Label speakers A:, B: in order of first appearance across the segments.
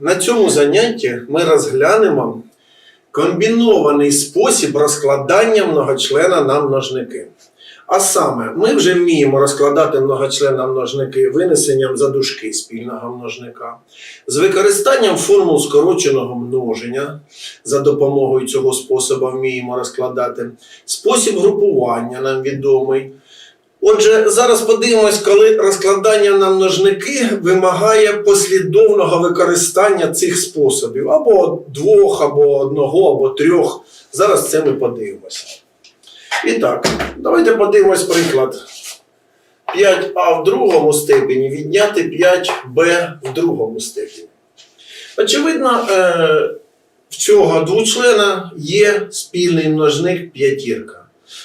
A: на цьому занятті ми розглянемо комбінований спосіб розкладання многочлена на множники. А саме, ми вже вміємо розкладати многочлена множники винесенням за дужки спільного множника, з використанням формул скороченого множення за допомогою цього способу вміємо розкладати, спосіб групування нам відомий. Отже, зараз подивимось, коли розкладання на множники вимагає послідовного використання цих способів або двох, або одного, або трьох. Зараз це ми подивимося. І так, давайте подивимось приклад. 5а в другому степені відняти 5b в другому степені. Очевидно, е, в цього двочлена є спільний множник п'ятірка.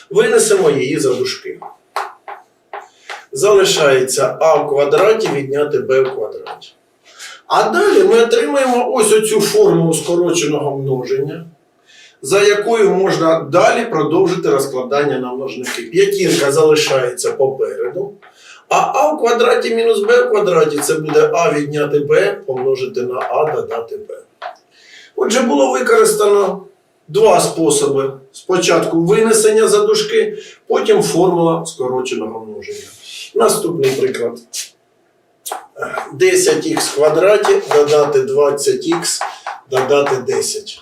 A: Винесемо її за дужки. Залишається а в квадраті відняти b в квадраті. А далі ми отримаємо ось оцю формулу скороченого множення, за якою можна далі продовжити розкладання на множники. П'ятірка залишається попереду. А а в квадраті мінус b в квадраті це буде а відняти b помножити на а додати b. Отже, було використано два способи. Спочатку винесення за дужки, потім формула скороченого множення. Наступний приклад. 10х в квадраті додати 20х додати 10.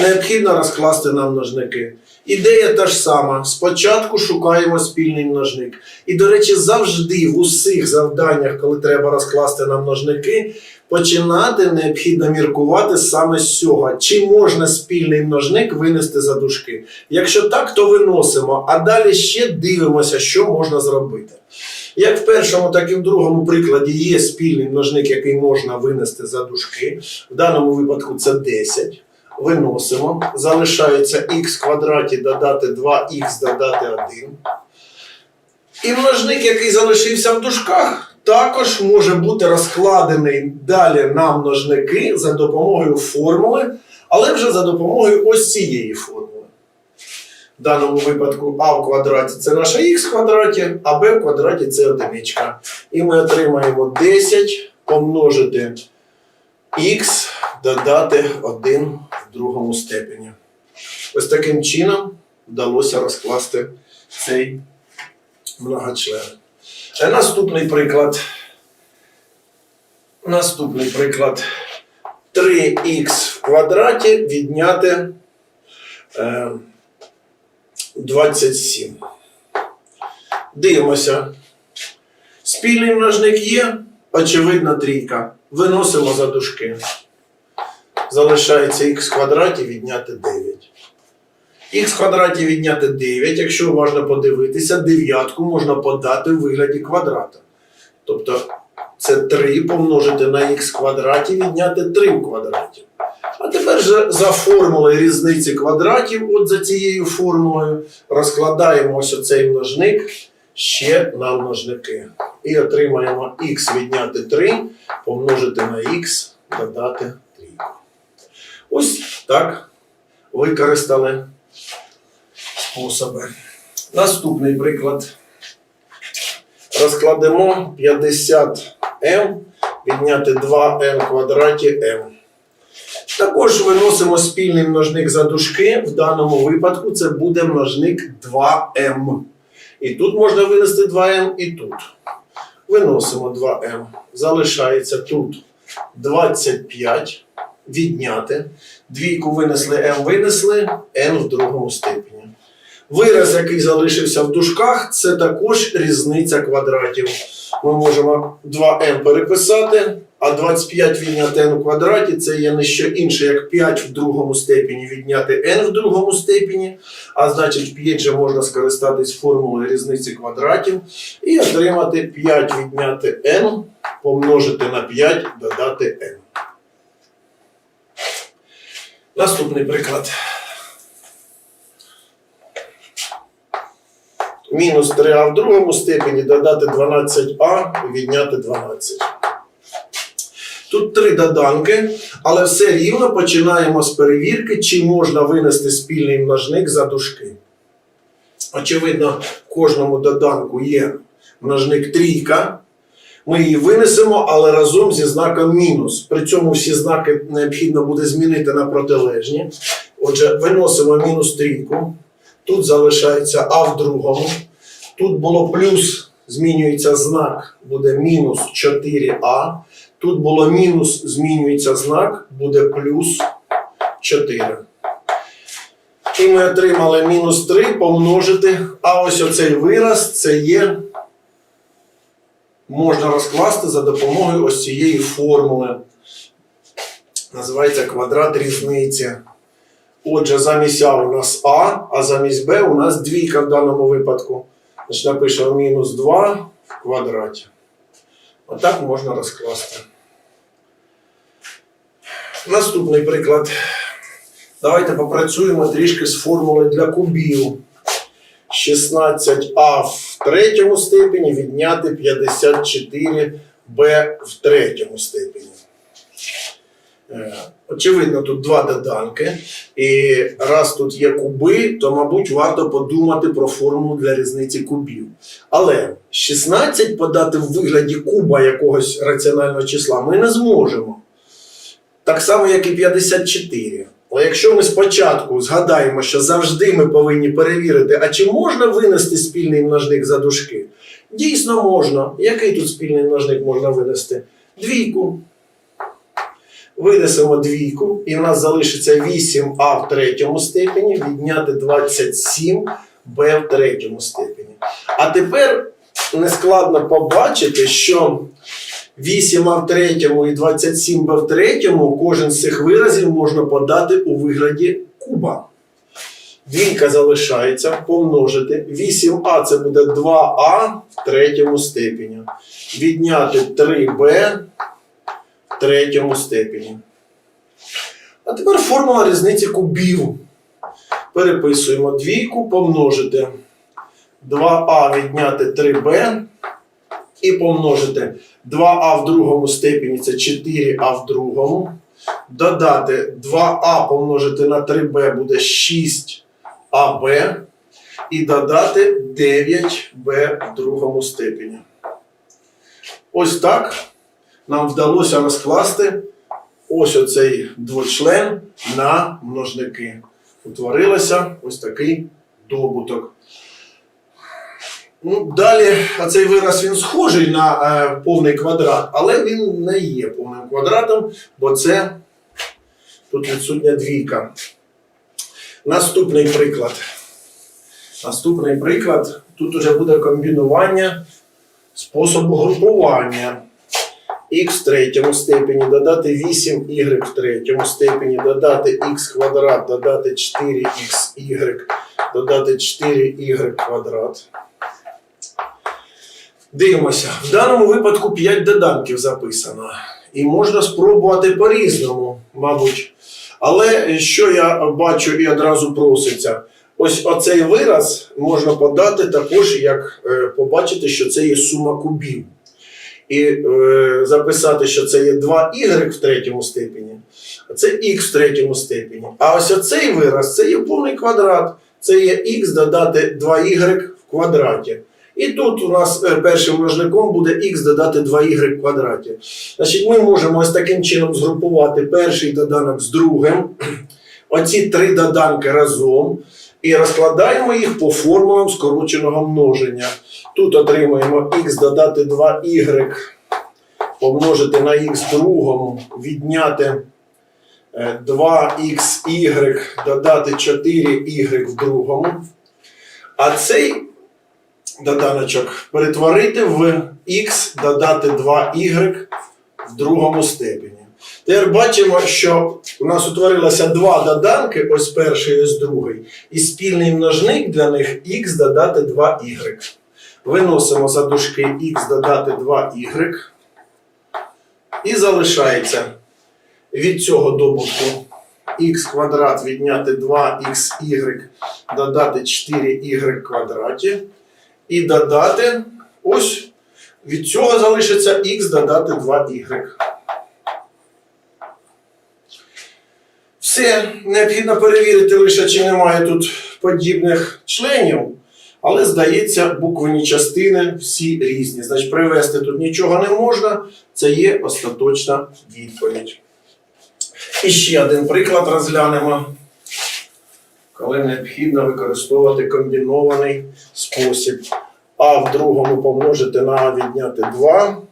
A: Необхідно розкласти на множники. Ідея та ж сама. Спочатку шукаємо спільний множник. І, до речі, завжди в усіх завданнях, коли треба розкласти на множники, починати необхідно міркувати саме з цього. Чи можна спільний множник винести за дужки? Якщо так, то виносимо, а далі ще дивимося, що можна зробити. Як в першому, так і в другому прикладі є спільний множник, який можна винести за дужки. В даному випадку це 10. Виносимо. Залишається х квадраті додати 2х додати 1. І множник, який залишився в дужках, також може бути розкладений далі на множники за допомогою формули, але вже за допомогою ось цієї формули. В даному випадку а в квадраті це наша х в квадраті, а b в квадраті це одиничка. І ми отримаємо 10 помножити х додати 1 в другому степені. Ось таким чином вдалося розкласти цей многочлен. Е, Наступний приклад. Наступний приклад. 3х в квадраті відняти е, 27. Дивимося. Спільний множник є, очевидно, трійка. Виносимо за дужки. Залишається х в квадраті відняти 9. Х квадраті відняти 9, якщо уважно подивитися, дев'ятку можна подати в вигляді квадрата. Тобто це 3 помножити на х квадраті відняти 3 в квадраті. А тепер же за формулою різниці квадратів, от за цією формулою, розкладаємо ось оцей множник ще на множники. І отримаємо х відняти 3 помножити на х додати 3. Ось так використали способи. Наступний приклад. Розкладемо 50m відняти 2m квадраті m. Також виносимо спільний множник за дужки. В даному випадку це буде множник 2m. І тут можна винести 2m, і тут. Виносимо 2m. Залишається тут 25. Відняти. Двійку винесли, m винесли, n в другому степені. Вираз, який залишився в дужках, це також різниця квадратів. Ми можемо 2m переписати, а 25 відняти n у квадраті це є не що інше, як 5 в другому степені відняти n в другому степені. А значить, 5 же можна скористатись формулою різниці квадратів і отримати 5 відняти n, помножити на 5, додати n. Наступний приклад. Мінус 3а в другому степені додати 12а і відняти 12. Тут три доданки, але все рівно починаємо з перевірки, чи можна винести спільний множник за дужки. Очевидно, в кожному доданку є множник трійка. Ми її винесемо, але разом зі знаком мінус. При цьому всі знаки необхідно буде змінити на протилежні. Отже, виносимо мінус трійку. Тут залишається А в другому. Тут було плюс, змінюється знак, буде мінус 4А. Тут було мінус, змінюється знак, буде плюс 4. І ми отримали мінус 3 помножити. А ось оцей вираз це є. Можна розкласти за допомогою ось цієї формули. Називається квадрат різниці. Отже, замість А у нас А, а замість Б у нас двійка в даному випадку. Значить, напишемо мінус 2 в квадраті. Отак можна розкласти. Наступний приклад. Давайте попрацюємо трішки з формули для кубів. 16а в третьому степені відняти 54b в третьому степені. Е, Очевидно, тут два доданки. І раз тут є куби, то, мабуть, варто подумати про формулу для різниці кубів. Але 16 подати в вигляді куба якогось раціонального числа ми не зможемо. Так само, як і 54. Але якщо ми спочатку згадаємо, що завжди ми повинні перевірити, а чи можна винести спільний множник за дужки? Дійсно можна. Який тут спільний множник можна винести? Двійку. Винесемо двійку, і в нас залишиться 8а в третьому степені, відняти 27b в третьому степені. А тепер нескладно побачити, що 8а в третьому і 27b в третьому, кожен з цих виразів можна подати у вигляді куба. Двійка залишається помножити. 8а це буде 2а в третьому степені. Відняти 3b в третьому степені. А тепер формула різниці кубів. Переписуємо двійку, помножити 2а відняти 3b і помножити 2а в другому степені це 4а в другому. Додати 2а помножити на 3b буде 6аб. І додати 9b в другому степені. Ось так нам вдалося розкласти ось оцей двочлен на множники. Утворилося ось такий добуток. Ну, далі цей вираз він схожий на е, повний квадрат, але він не є повним квадратом, бо це тут відсутня двійка. Наступний приклад. Наступний приклад. Тут уже буде комбінування способу групування. Х в третьому степені, додати 8y в третьому степені, додати х квадрат, додати 4xy, додати 4y квадрат. Дивимося. В даному випадку 5 доданків записано. І можна спробувати по-різному, мабуть. Але що я бачу і одразу проситься, ось оцей вираз можна подати також, як е, побачити, що це є сума кубів. І е, записати, що це є 2y в третьому степені, а це х в третьому степені. А ось оцей вираз це є повний квадрат. Це є х додати 2y в квадраті. І тут у нас е, першим множником буде х додати 2y в квадраті. Значить, ми можемо ось таким чином згрупувати перший доданок з другим. Оці три доданки разом. І розкладаємо їх по формулам скороченого множення. Тут отримуємо х додати 2y помножити на х другому, відняти е, 2xy додати 4y в другому. А цей доданочок перетворити в х додати 2y в другому степені. Тепер бачимо, що у нас утворилося два доданки, ось перший і ось другий, і спільний множник для них х додати 2y. Виносимо за дужки х додати 2y. І залишається від цього добутку х квадрат відняти 2xy додати 4y квадраті. І додати ось від цього залишиться х додати 2y. Все, необхідно перевірити лише, чи немає тут подібних членів. Але здається, буквені частини всі різні. Значить, привести тут нічого не можна. Це є остаточна відповідь. І ще один приклад розглянемо, коли необхідно використовувати комбінований спосіб. А в другому помножити на А відняти 2,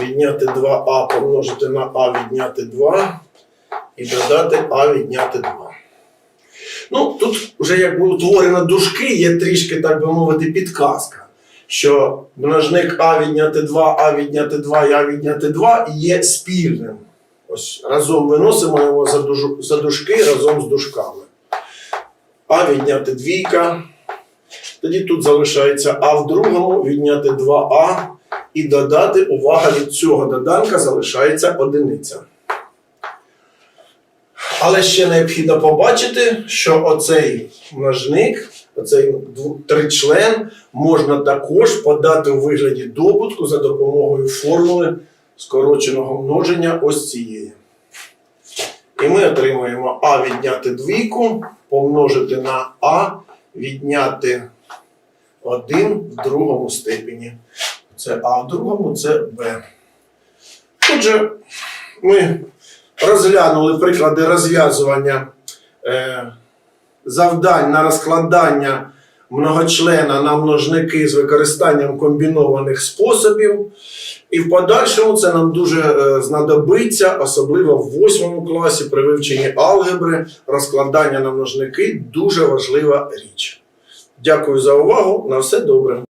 A: відняти 2А помножити на А відняти 2 і додати А відняти 2. Ну, тут вже якби утворено дужки, є трішки, так би мовити, підказка. Що множник А відняти 2, А відняти 2 і А відняти 2 є спільним. Ось разом виносимо його за, дужу, за дужки разом з дужками. А відняти двійка. Тоді тут залишається А в другому відняти 2А і додати, увага, від цього доданка залишається одиниця. Але ще необхідно побачити, що оцей множник, оцей тричлен можна також подати у вигляді добутку за допомогою формули скороченого множення ось цієї. І ми отримуємо А відняти двійку, помножити на А відняти 1 в другому степені. Це А в другому, це Б. Отже, ми розглянули приклади розв'язування е, завдань на розкладання многочлена на множники з використанням комбінованих способів. І в подальшому це нам дуже е, знадобиться, особливо в восьмому класі при вивченні алгебри, розкладання на множники дуже важлива річ. Дякую за увагу. На все добре.